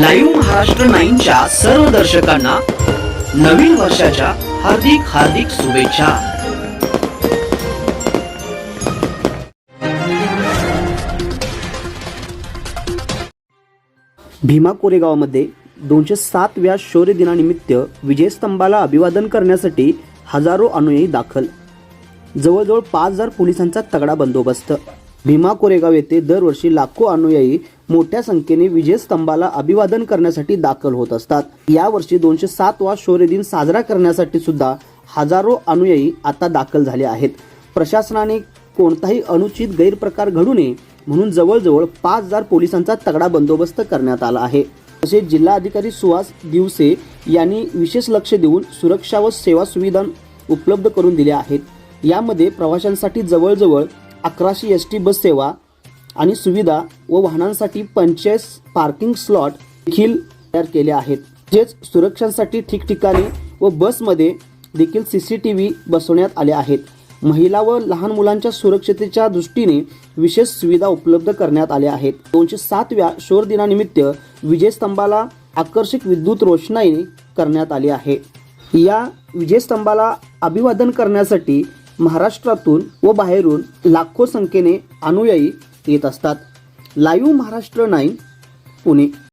Live Maharashtra नाईनच्या सर्व दर्शकांना नवीन वर्षाच्या हार्दिक हार्दिक शुभेच्छा. भीमा कोरेगावमध्ये दोनशे सातव्या शौर्य दिनानिमित्त विजयस्तंभाला अभिवादन करण्यासाठी हजारो अनुयायी दाखल. जवळजवळ पाच हजार पोलिसांचा तगडा बंदोबस्त. भीमा कोरेगाव येथे दरवर्षी लाखो अनुयायी मोठ्या संख्येने विजयस्तंभाला अभिवादन करण्यासाठी दाखल होत असतात. यावर्षी दोनशे सातवा शौर्य दिन साजरा करण्यासाठी सुद्धा हजारो अनुयायी आता दाखल झाले आहेत. प्रशासनाने कोणताही अनुचित गैरप्रकार घडू नये म्हणून जवळजवळ पाच हजार पोलिसांचा तगडा बंदोबस्त करण्यात आला आहे. तसेच जिल्हाधिकारी सुहास दिवसे यांनी विशेष लक्ष देऊन सुरक्षा व सेवा सुविधा उपलब्ध करून दिल्या आहेत. यामध्ये प्रवाशांसाठी जवळजवळ अकराशे एस टी बस सेवा आणि सुविधा व वाहनांसाठी पंचेस पार्किंग स्लॉट देखील तयार केले आहेत. तसेच सुरक्षांसाठी ठिकठिकाणी व बसमध्ये देखील सी सी टी व्ही बसवण्यात आले आहेत. महिला व लहान मुलांच्या सुरक्षतेच्या दृष्टीने विशेष सुविधा उपलब्ध करण्यात आल्या आहेत. दोनशे सातव्या शोर दिनानिमित्त विजयस्तंभाला आकर्षक विद्युत रोषणाई करण्यात आली आहे. या विजयस्तंभाला अभिवादन करण्यासाठी महाराष्ट्रातून व बाहेरून लाखो संख्येने अनुयायी येत असतात. Live Maharashtra nine Pune.